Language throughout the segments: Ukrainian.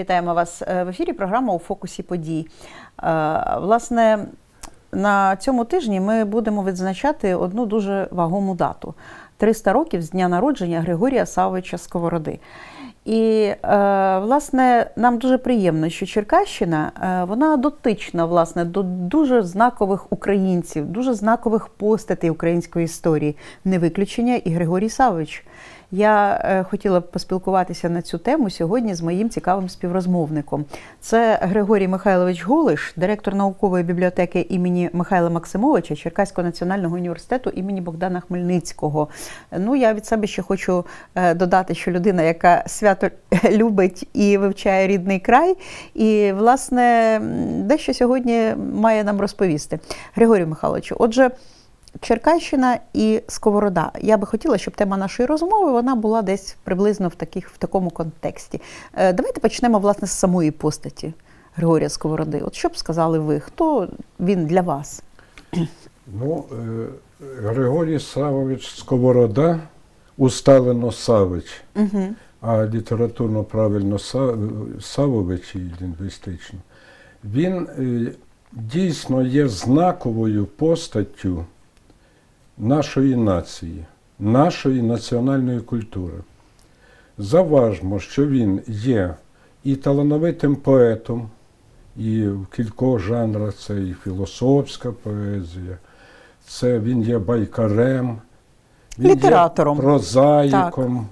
Вітаємо вас е, в ефірі. Програма у фокусі подій. Е, Власне, на цьому тижні ми будемо відзначати одну дуже вагому дату: 300 років з дня народження Григорія Савича Сковороди. І е, власне нам дуже приємно, що Черкащина вона дотична власне до дуже знакових українців, дуже знакових постатей української історії. Не виключення і Григорій Савич. Я е, хотіла б поспілкуватися на цю тему сьогодні з моїм цікавим співрозмовником. Це Григорій Михайлович Голиш, директор наукової бібліотеки імені Михайла Максимовича Черкаського національного університету імені Богдана Хмельницького. Ну я від себе ще хочу е, додати, що людина, яка свято любить і вивчає рідний край, і власне дещо сьогодні має нам розповісти. Григорію Михайловичу, отже. Черкащина і Сковорода. Я би хотіла, щоб тема нашої розмови вона була десь приблизно в таких в такому контексті. Е, Давайте почнемо власне з самої постаті Григорія Сковороди. От що б сказали ви? Хто він для вас? Ну, е, Григорій Савович Сковорода, усталено Савич, Угу. а літературно правильно Са- Савович і лінгвістично. Він е, дійсно є знаковою постаттю нашої нації, нашої національної культури. Заважмо, що він є і талановитим поетом, і в кількох жанрах це і філософська поезія, це він є байкарем, він Літератором. є прозаїком,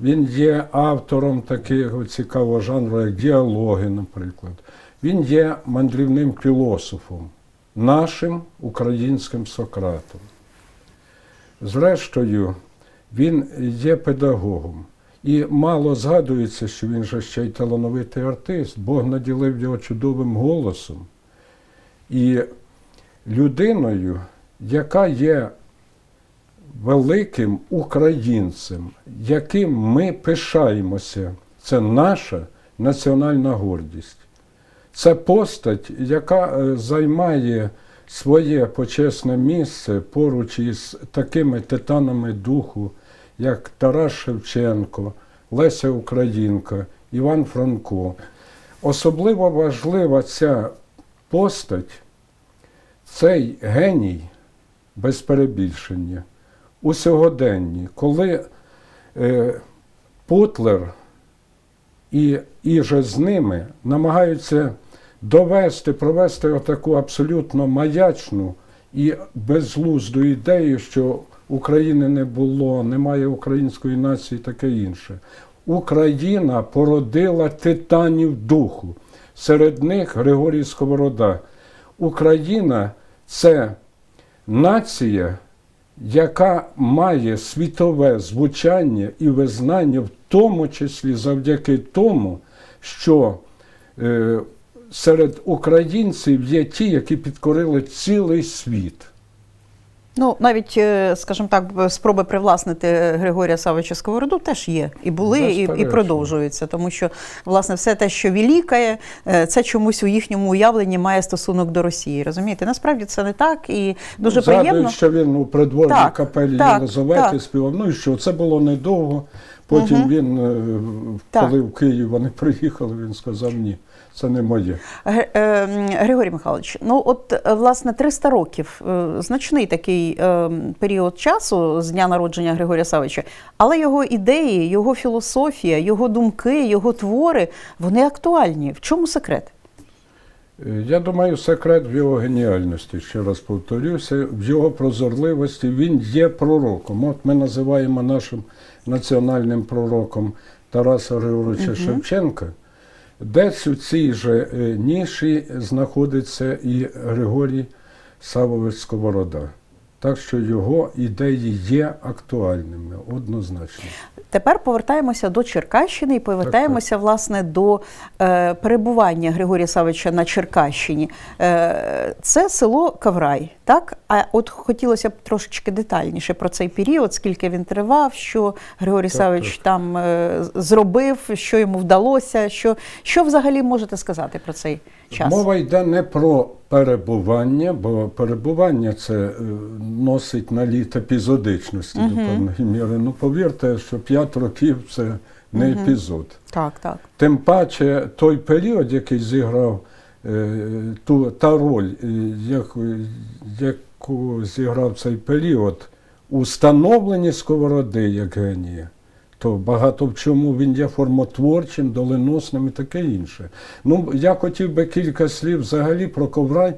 він є автором такого цікавого жанру, як діалоги, наприклад. Він є мандрівним філософом, нашим українським Сократом. Зрештою, він є педагогом. І мало згадується, що він же ще й талановитий артист. Бог наділив його чудовим голосом. І людиною, яка є великим українцем, яким ми пишаємося, це наша національна гордість. Це постать, яка е, займає своє почесне місце поруч із такими титанами духу, як Тарас Шевченко, Леся Українка, Іван Франко. Особливо важлива ця постать, цей геній без перебільшення у сьогоденні, коли е, Путлер і, і же з ними намагаються довести, провести отаку абсолютно маячну і безглузду ідею, що України не було, немає української нації, таке інше. Україна породила титанів духу. Серед них Григорій Сковорода. Україна це нація, яка має світове звучання і визнання, в тому числі завдяки тому, що е, серед українців є ті, які підкорили цілий світ. Ну, навіть, е, скажімо так, спроби привласнити Григорія Савича Сковороду теж є. І були, і, і продовжуються. Тому що, власне, все те, що вілікає, е, це чомусь у їхньому уявленні має стосунок до Росії. Розумієте? Насправді це не так. І дуже Згадують, приємно. що він у придворній Так, капелі так, Єлизавети співав. Ну і що, це було недовго. Потім Мгм. він, е, Так. коли в Київ вони приїхали, він сказав, ні, це не моє. Е, Григорій Михайлович, ну от е, власне 300 років е, значний такий період часу з дня народження Григорія Савича, але його ідеї, його філософія, його думки, його твори вони актуальні. В чому секрет? Я думаю, секрет в його геніальності, ще раз повторюся, в його прозорливості він є пророком. От ми називаємо нашим національним пророком Тараса Григоровича Шевченка. Десь у цій же е, ніші знаходиться і Григорій Савович Сковорода. Так що його ідеї є актуальними, однозначно. Тепер повертаємося до Черкащини і повертаємося власне до е, перебування Григорія Савича на Черкащині. Е, це село Каврай, так? А от хотілося б трошечки детальніше про цей період, скільки він тривав, що Григорій Так, Савич так. там е, зробив, що йому вдалося. Що, що взагалі можете сказати про цей час? Мова йде не про перебування, бо перебування це е, носить наліт епізодичності до певної міри. Ну повірте, що 5 років це не епізод. Так, так. Тим паче той період, який зіграв е, ту, та роль, е, яку, яку зіграв цей період у становленні сковороди як генія, то багато в чому він є формотворчим, доленосним і таке інше. Ну, я хотів би кілька слів взагалі про коврай,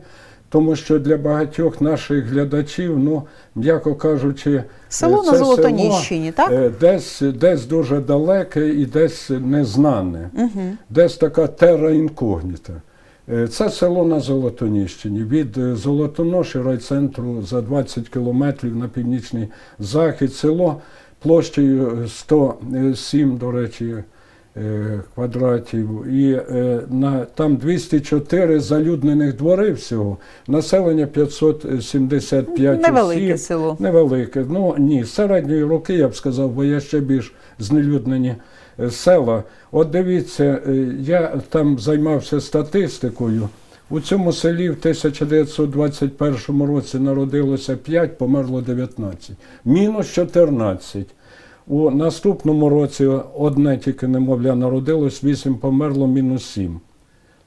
тому що для багатьох наших глядачів, ну, м'яко кажучи, Село е, на Золотоніщині, так? е, Десь, десь дуже далеке і десь незнане, Угу. десь така тера інкогніта. Е, Це село на Золотоніщині. Від е, Золотоноші райцентру за 20 кілометрів на північний захід. Село площею 107, до речі, е, квадратів. І е, на, там 204 залюднених двори всього. Населення 575 Невелике осіб. село. Невелике. Ну ні, середньої роки, я б сказав, бо є ще більш знелюднені е, села. От дивіться, е, я там займався статистикою. У цьому селі в 1921 році народилося 5, померло 19. Мінус 14. У наступному році одне тільки немовля народилось, 8 померло, мінус 7.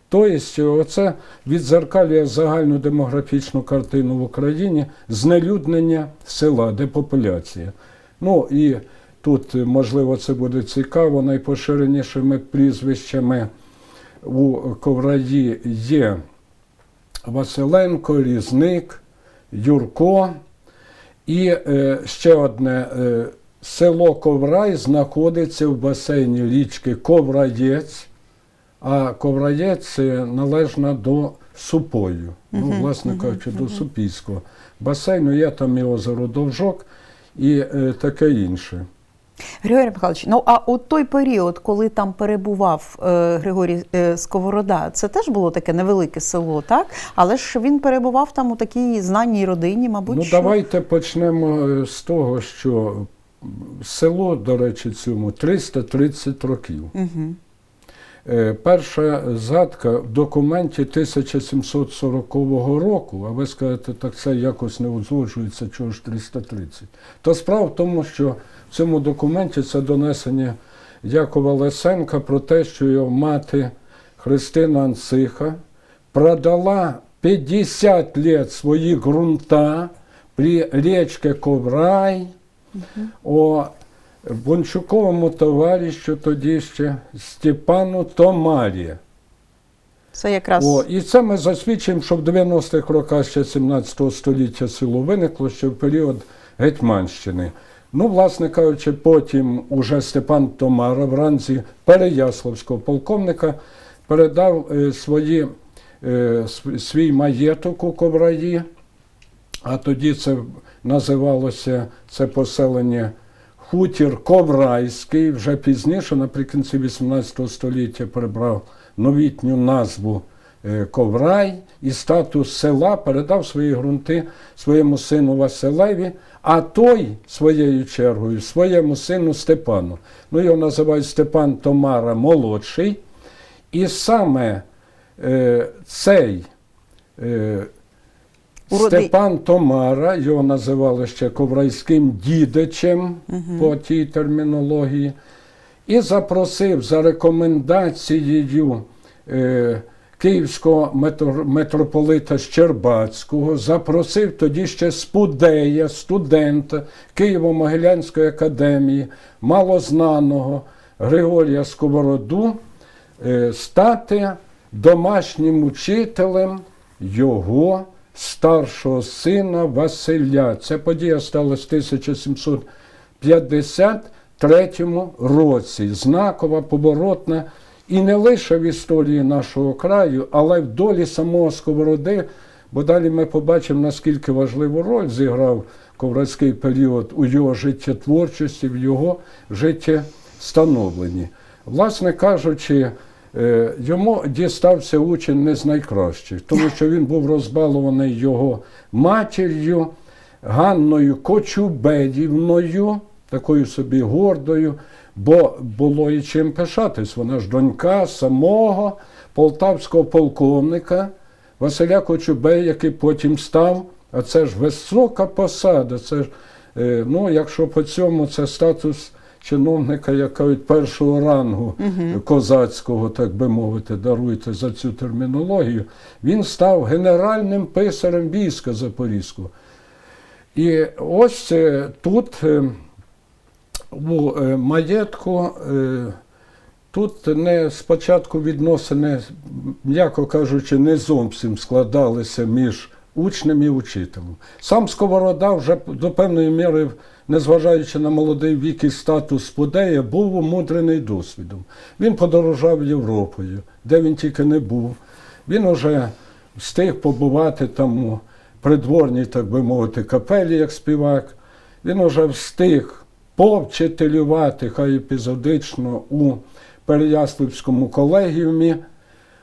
Тобто, оце відзеркалює загальну демографічну картину в Україні знелюднення села, депопуляція. Ну і тут, можливо, це буде цікаво, найпоширенішими прізвищами у Ковраї є Василенко, Різник, Юрко. І е, ще одне е, село Коврай знаходиться в басейні річки Ковраєць, а Ковраєць е, належна до Супою, ну, власне кажучи, до Супійського басейну. Є там і озеро Довжок і е, таке інше. Григорій Михайлович, ну а у той період, коли там перебував е, Григорій е, Сковорода, це теж було таке невелике село, так? Але ж він перебував там у такій знаній родині, мабуть. Ну, що... давайте почнемо е, з того, що село, до речі, цьому 330 років. Угу. Е, Перша згадка в документі 1740 року, а ви скажете, так це якось не узгоджується, чого ж 330. То справа в тому, що в цьому документі це донесення Якова Лесенка про те, що його мати Христина Анциха продала 50 лет свої ґрунта при річці Коврай, о Бончуковому товаришу тоді ще Степану Томарі. Це якраз О, і це ми засвідчуємо, що в 90-х роках ще 17 століття село виникло ще в період Гетьманщини. Ну, власне кажучи, потім уже Степан Томара в ранзі Переяславського полковника передав е, свої, е, свій маєток у Ковраї, а тоді це називалося це поселення Хутір Коврайський, вже пізніше, наприкінці 18 століття, прибрав новітню назву е, Коврай і статус села передав свої ґрунти своєму сину Василеві, а той своєю чергою своєму сину Степану. Ну, його називають Степан Томара молодший. І саме е, цей е, Уроди- Степан Томара, його називали ще коврайським дідичем по тій термінології, і запросив за рекомендацією е, київського митрополита Щербацького, запросив тоді ще Спудея, студента Києво-Могилянської академії, малознаного Григорія Сковороду, е, стати домашнім учителем його старшого сина Василя. Ця подія сталася в 1753 році. Знакова, поворотна. І не лише в історії нашого краю, але й в долі самого Сковороди, бо далі ми побачимо, наскільки важливу роль зіграв коврацький період у його життєтворчості, в його життєстановленні. Власне кажучи, йому дістався учень не з найкращих, тому що він був розбалований його матір'ю Ганною Кочубедівною, такою собі гордою, бо було і чим пишатись. Вона ж донька самого полтавського полковника Василя Кочубея, який потім став, а це ж висока посада. Це ж, е, ну, якщо по цьому це статус чиновника, як кажуть, першого рангу козацького, так би мовити, даруйте за цю термінологію, він став генеральним писарем війська Запорізького. І ось е, тут е, у е, маєтку. Тут не спочатку відносини, м'яко кажучи, не зовсім складалися між учнем і учителем. Сам Сковорода вже до певної міри, незважаючи на молодий вік і статус подея, був умудрений досвідом. Він подорожав Європою, де він тільки не був. Він уже встиг побувати там у придворній, так би мовити, капелі, як співак. Він уже встиг повчителювати, хай епізодично, у Переяславському колегіумі.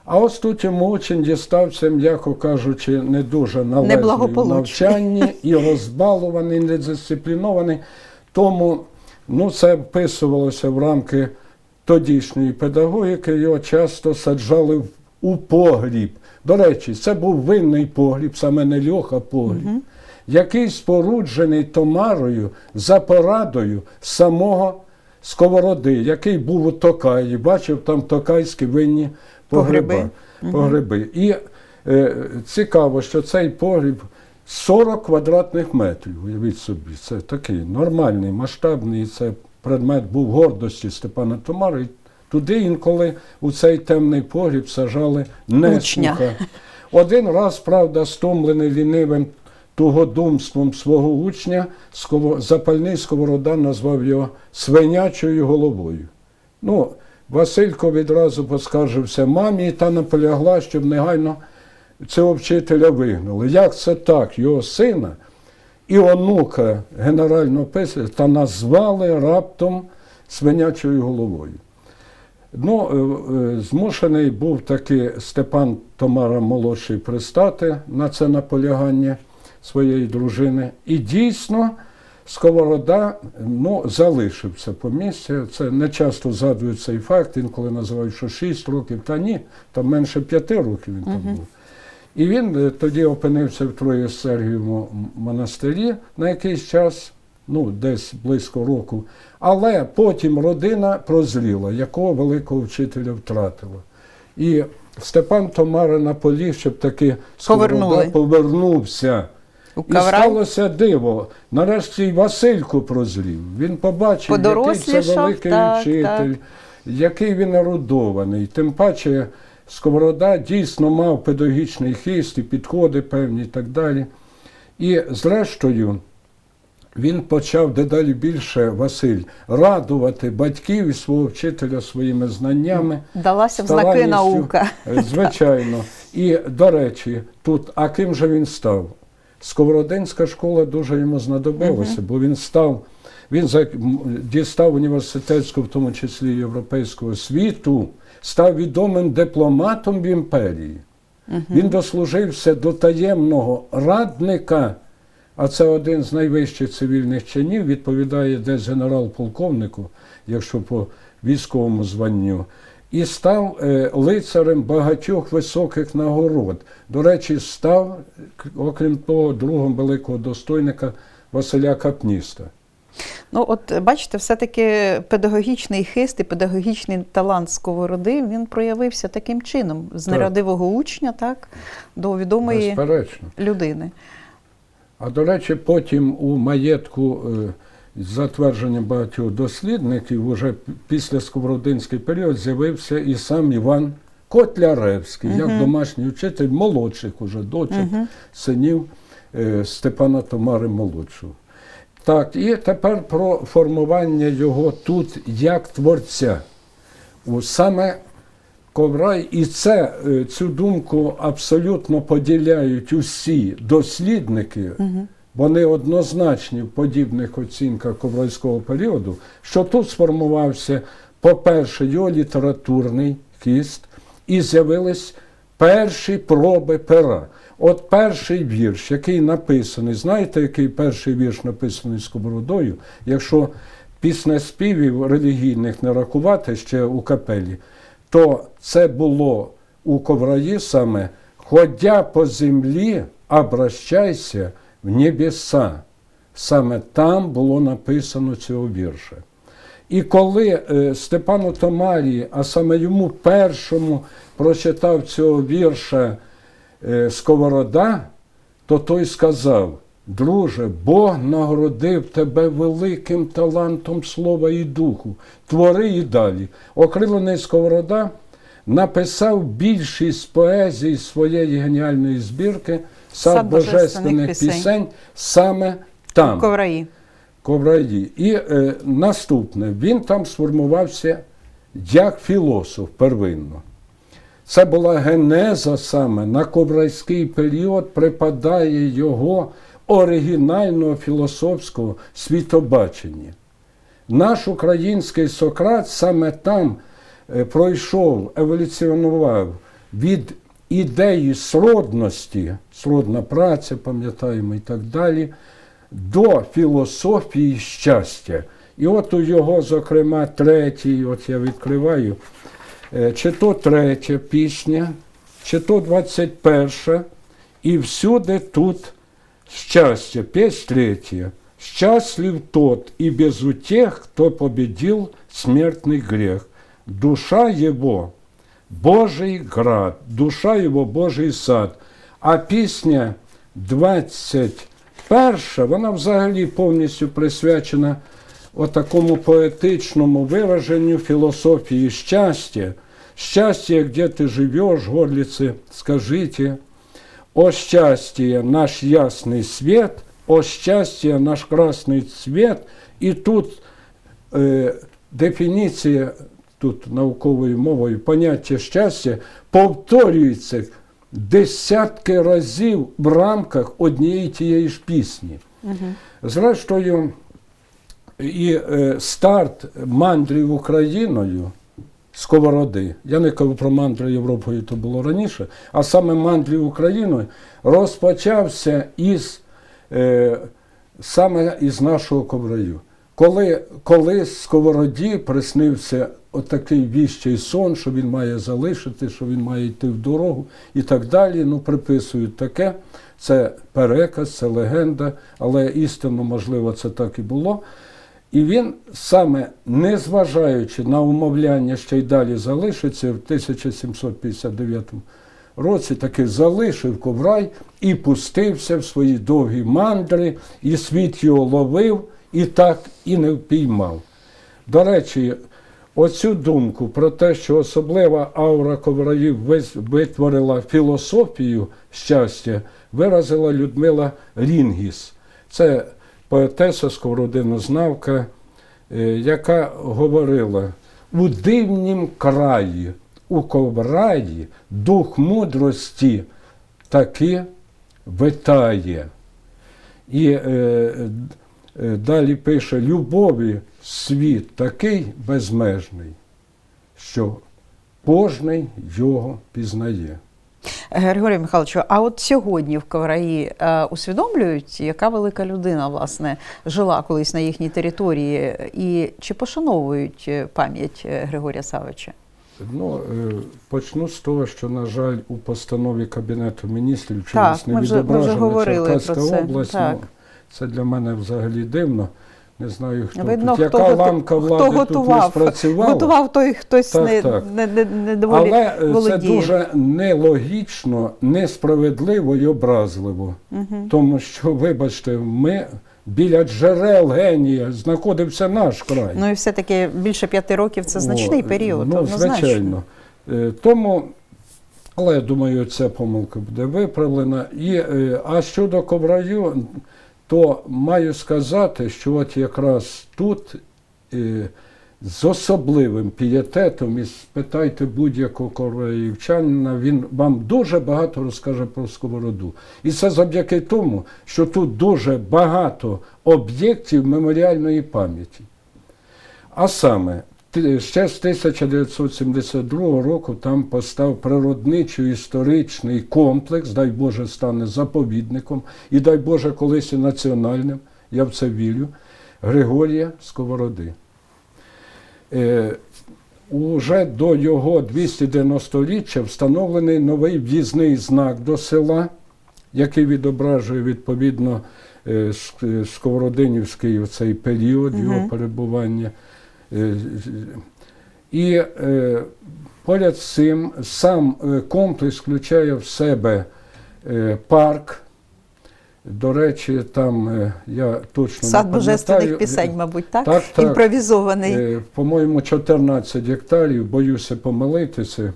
А ось тут йому учень дістався, м'яко кажучи, не дуже належний в навчанні і розбалований, недисциплінований. Тому ну, це вписувалося в рамки тодішньої педагогіки, його часто саджали у погріб. До речі, це був винний погріб, саме не льох, а погріб, який споруджений Томарою за порадою самого Сковороди, який був у Токаї, бачив там токайські винні погреби. погреби. І е, цікаво, що цей погріб 40 квадратних метрів, уявіть собі, це такий нормальний, масштабний, це предмет був гордості Степана Томара. І туди інколи у цей темний погріб сажали Учня. Один раз, правда, стомлений лінивим тугодумством свого учня, запальний сковорода назвав його свинячою головою. Ну, Василько відразу поскаржився мамі та наполягла, щоб негайно цього вчителя вигнали. Як це так? Його сина і онука генерального писаря та назвали раптом свинячою головою. Ну, е, е, змушений був таки Степан Томара молодший пристати на це наполягання своєї дружини. І дійсно Сковорода ну, залишився по місці. Це не часто згадують цей факт, інколи називають, що 6 років, та ні, там менше 5 років він там був. І він е, тоді опинився в Троєсергієвому монастирі на якийсь час, ну, десь близько року. Але потім родина прозріла, якого великого вчителя втратила. І Степан Томара наполіг, щоб таки Сковорода повернувся. І сталося диво. Нарешті й Василько прозрів. Він побачив, який це великий так, вчитель, так. який він ерудований. Тим паче Сковорода дійсно мав педагогічний хист і підходи певні і так далі. І зрештою, він почав дедалі більше, Василь, радувати батьків і свого вчителя своїми знаннями. далася в знаки наука. Е, Звичайно. І, до речі, тут, а ким же він став? Сковородинська школа дуже йому знадобилася, бо він став, він дістав університетську, в тому числі європейську освіту, став відомим дипломатом в імперії. Він дослужився до таємного радника, а це один з найвищих цивільних чинів, відповідає десь генерал-полковнику, якщо по військовому званню, і став е, лицарем багатьох високих нагород. До речі, став, окрім того, другом великого достойника Василя Капніста. Ну, от е, бачите, все-таки педагогічний хист і педагогічний талант сковороди він проявився таким чином: з нерадивого учня, так, до відомої Безперечно. людини. А до речі, потім у маєтку, е, з затвердженням багатьох дослідників, уже після Сковородинський період з'явився і сам Іван Котляревський, як домашній учитель молодших уже дочок, синів е, Степана Томари молодшого. Так, і тепер про формування його тут як творця. У саме Коврай, і це, е, цю думку абсолютно поділяють усі дослідники, вони однозначні в подібних оцінках коврайського періоду, що тут сформувався, по-перше, його літературний хист, і з'явились перші проби пера. От перший вірш, який написаний, знаєте, який перший вірш написаний сковородою, якщо після співів релігійних не рахувати ще у капелі, то це було у ковраї саме «Ходя по землі, обращайся в небеса». Саме там було написано цього вірша. І коли е, Степану Томарі, а саме йому першому прочитав цього вірша е, Сковорода, то той сказав: Друже, Бог нагородив тебе великим талантом слова і духу. Твори і далі. Окрилений Сковорода написав більшість поезій своєї геніальної збірки Сад, «Сад божественних божественних пісень». пісень саме там. Ковраї. Ковраї. І е, наступне, він там сформувався як філософ первинно. Це була генеза саме на коврайський період припадає його оригінального філософського світобачення. Наш український Сократ саме там е, пройшов, еволюціонував від ідеї сродності, сродна праця, пам'ятаємо і так далі, до філософії щастя. І от у його, зокрема, третій, от я відкриваю, е, чи то третя пісня, чи то 21, і всюди тут счастье, песнь третья. Счастлив тот и без утех, кто победил смертный грех. Душа его – Божий град, душа его – Божий сад. А пісня 21, вона взагалі повністю присвячена отакому поетичному вираженню філософії щастя. Щастя, где ты живешь, горлицы, скажите, о счастье, наш ясный свет, о счастье, наш красный цвет. І тут е, дефініція, тут науковою мовою, поняття щастя повторюється десятки разів в рамках однієї тієї ж пісні. Зрештою, і е, старт мандрів Україною Сковороди. Я не кажу про мандри Європою, то було раніше, а саме мандрів Україною розпочався із е, саме із нашого ковраю. Коли колись Сковороді приснився отакий віщий сон, що він має залишити, що він має йти в дорогу і так далі. Ну, приписують таке. Це переказ, це легенда, але істинно, можливо, це так і було. І він саме, незважаючи на умовляння, що й далі залишиться, в 1759 році таки залишив коврай і пустився в свої довгі мандри, і світ його ловив, і так і не впіймав. До речі, оцю думку про те, що особлива аура ковраїв витворила філософію щастя, виразила Людмила Рінгіс. Це поетеса сковородинознавка, е, яка говорила у дивнім краї, у ковраї дух мудрості таки витає. І е, далі пише: любові світ такий безмежний, що кожний його пізнає. Григорій Михайловичу, а от сьогодні в Ковраї е, усвідомлюють, яка велика людина власне жила колись на їхній території, і чи пошановують е, пам'ять е, Григорія Савича? Ну, е, почну з того, що, на жаль, у постанові Кабінету міністрів чомусь не відображена Черкаська область. так. Це для мене взагалі дивно. Не знаю, хто Видно, тут. хто, Яка ланка хто влади тут не готував, спрацювала. готував той хтось Так, не, так. Не, не, не доволі Але е, це дуже нелогічно, несправедливо і образливо. Тому що, вибачте, ми біля джерел генія знаходився наш край. Ну і все-таки більше п'яти років це значний О, період. Ну, звичайно. Е, Тому, але я думаю, ця помилка буде виправлена. І, е, а щодо ковраю, то маю сказати, що от якраз тут е, з особливим пієтетом, і спитайте будь-якого ковраївчанина, він вам дуже багато розкаже про сковороду. І це завдяки тому, що тут дуже багато об'єктів меморіальної пам'яті. А саме, ще з 1972 року там постав природничо-історичний комплекс, дай Боже, стане заповідником, і дай Боже, колись і національним, я в це вірю, Григорія Сковороди. Е, Уже до його 290-річчя встановлений новий в'їзний знак до села, який відображує відповідно е, Сковородинівський цей період його перебування. Е, І е, поряд з цим сам е, комплекс включає в себе парк. До речі, там я точно Сад не божественних пісень, мабуть, так? Так, так. Імпровізований. По-моєму, 14 гектарів, боюся помилитися.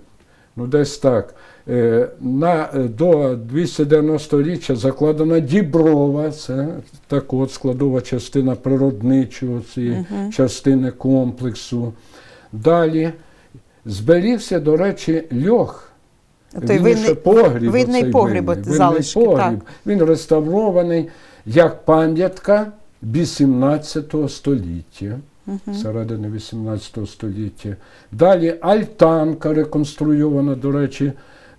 Ну, десь так. Е, На, е, до 290-річчя закладена Діброва, це так от складова частина природничого цієї частини комплексу. Далі зберігся, до речі, льох. Той винний- погріб, погріб, винний. от Винний залишки, погріб. так. Він реставрований як пам'ятка 18 століття, середини 18 століття. Далі альтанка реконструйована, до речі,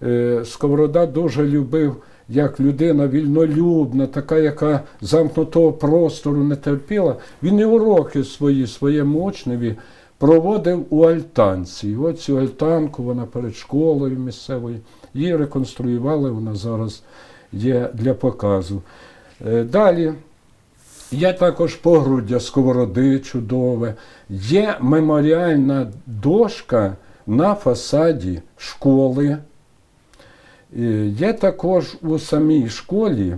е, Сковорода дуже любив як людина вільнолюбна, така, яка замкнутого простору не терпіла. Він і уроки свої своєму учневі проводив у альтанці. І от цю альтанку вона перед школою місцевою. Її реконструювали, вона зараз є для показу. Е, Далі є також погруддя сковороди чудове. Є меморіальна дошка на фасаді школи. Е, Є також у самій школі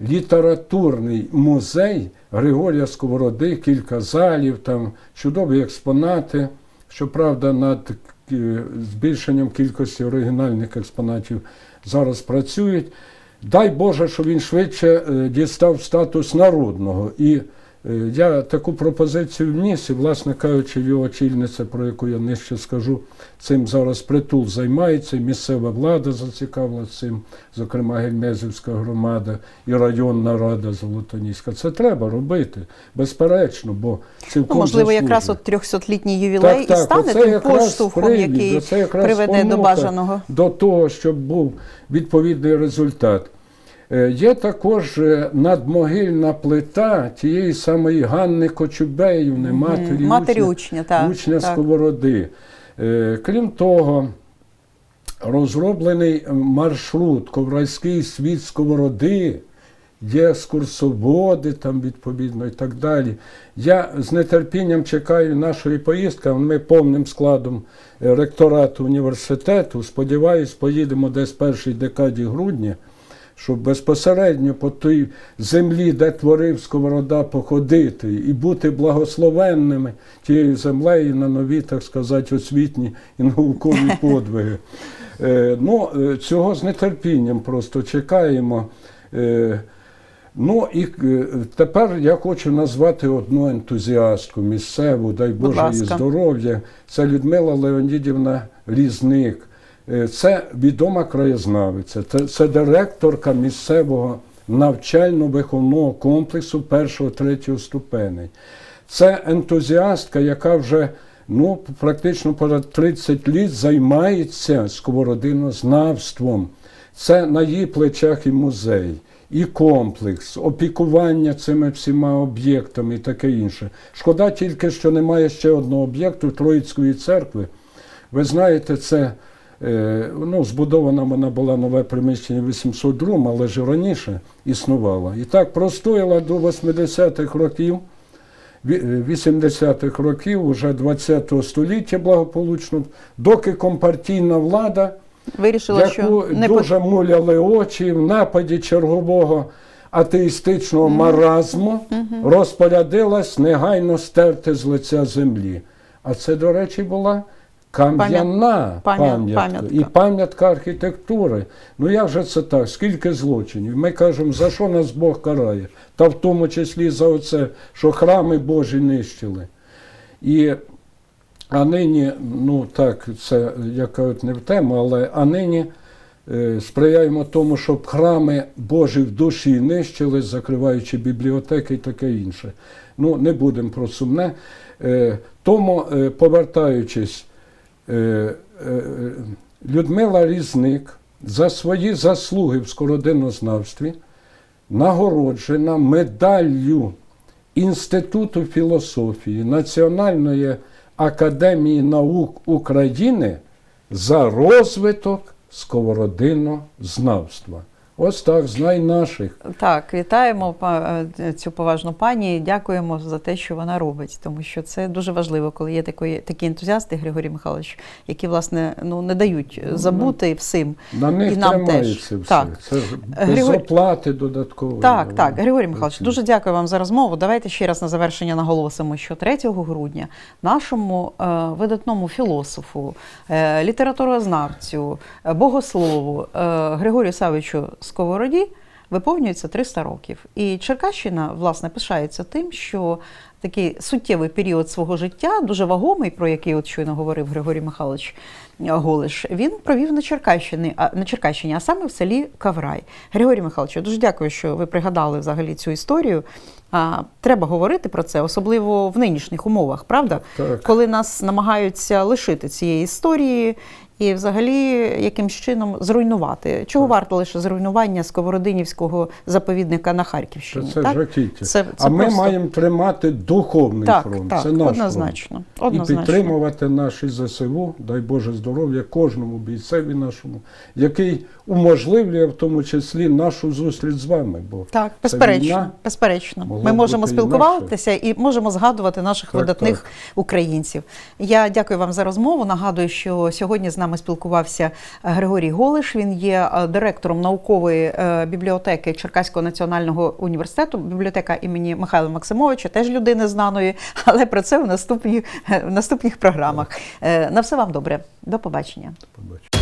літературний музей Григорія Сковороди, кілька залів, там чудові експонати. Щоправда, над е, збільшенням кількості оригінальних експонатів зараз працюють. Дай Боже, щоб він швидше е, дістав статус народного. І я таку пропозицію вніс, і, власне кажучи, його очільниця, про яку я нижче скажу, цим зараз притул займається, і місцева влада зацікавила цим, зокрема Гельмезівська громада і районна рада Золотоніська. Це треба робити, безперечно, бо цілком Ну, можливо, якраз от 300-літній ювілей і стане тим поштовхом, привід, який приведе до бажаного. До того, щоб був відповідний результат. Е, Є також е, надмогильна плита тієї самої Ганни Кочубеївни, матері, Матері учня, учня, учня так. Сковороди. Е, Крім того, розроблений маршрут Ковральський світ Сковороди, є екскурсоводи там відповідно і так далі. Я з нетерпінням чекаю нашої поїздки. Ми повним складом ректорату університету. Сподіваюсь, поїдемо десь в першій декаді грудня, щоб безпосередньо по тій землі, де творив Сковорода, походити і бути благословенними тією землею на нові, так сказати, освітні і наукові подвиги. Е, Ну, е, цього з нетерпінням просто чекаємо. Е, Ну і тепер я хочу назвати одну ентузіастку місцеву, дай Боже їй здоров'я. Це Людмила Леонідівна Різник. Е, Це відома краєзнавиця, це, це директорка місцевого навчально-виховного комплексу першого третього ступеней. Це ентузіастка, яка вже ну, практично понад 30 літ займається сковородинознавством. Це на її плечах і музей, і комплекс, опікування цими всіма об'єктами і таке інше. Шкода тільки, що немає ще одного об'єкту Троїцької церкви. Ви знаєте, це ну, збудована вона була нове приміщення в 802, але ж раніше існувала. І так простояла до 80-х років. 80-х років, уже 20-го століття благополучно, доки компартійна влада Вирішила, яку що не по- дуже муляли очі в нападі чергового атеїстичного маразму, розпорядилась негайно стерти з лиця землі. А це, до речі, була кам'яна пам'ятка і пам'ятка архітектури. Ну як же це так? Скільки злочинів? Ми кажемо, за що нас Бог карає? Та в тому числі за оце, що храми Божі нищили. І а нині, ну так, це як кажуть, не в тему, але а нині е, сприяємо тому, щоб храми Божі в душі нищили, закриваючи бібліотеки і таке інше. Ну, не будемо про сумне. Е, тому, е, повертаючись, Людмила Різник за свої заслуги в скородинознавстві нагороджена медаллю Інституту філософії Національної академії наук України за розвиток сковородинознавства. Ось так, знай наших. Так, вітаємо е, цю поважну пані. і Дякуємо за те, що вона робить, тому що це дуже важливо, коли є такої, такі ентузіасти, Григорій Михайлович, які власне ну не дають забути всім. На них І нам теж. все. Так. Це ж без Григорій- оплати додаткової. Так, так, Григорій. Михайлович, дуже дякую вам за розмову. Давайте ще раз на завершення наголосимо, що 3 грудня нашому е, видатному філософу, е, літературознавцю, е, богослову е, Григорію Савичу Сковороді виповнюється 300 років. І Черкащина, власне, пишається тим, що такий суттєвий період свого життя, дуже вагомий, про який от щойно говорив Григорій Михайлович Голиш, він провів на Черкащині, а на Черкащині, а саме в селі Каврай. Григорій Михайлович, я дуже дякую, що ви пригадали взагалі цю історію. А, треба говорити про це, особливо в нинішніх умовах, правда? Так. Коли нас намагаються лишити цієї історії і взагалі якимсь чином зруйнувати. Чого варто лише зруйнування Сковородинівського заповідника на Це, Харківщині? це так? жахіття. Це- це а ми маємо тримати духовний Так, фронт. так, це наш однозначно, фронт. однозначно. І підтримувати наші ЗСУ, дай Боже здоров'я кожному бійцеві нашому, який уможливлює в тому числі нашу зустріч з вами. Бо Так, безперечно, війна безперечно. Ми можемо спілкуватися і можемо згадувати наших Так, видатних так. українців. Я дякую вам за розмову. Нагадую, що сьогодні з нами спілкувався е, Григорій Голиш. Він є е, директором наукової е, бібліотеки Черкаського національного університету, бібліотека імені Михайла Максимовича, теж людини знаної, але про це в наступні в наступних програмах. На все вам добре. До побачення. побачимо.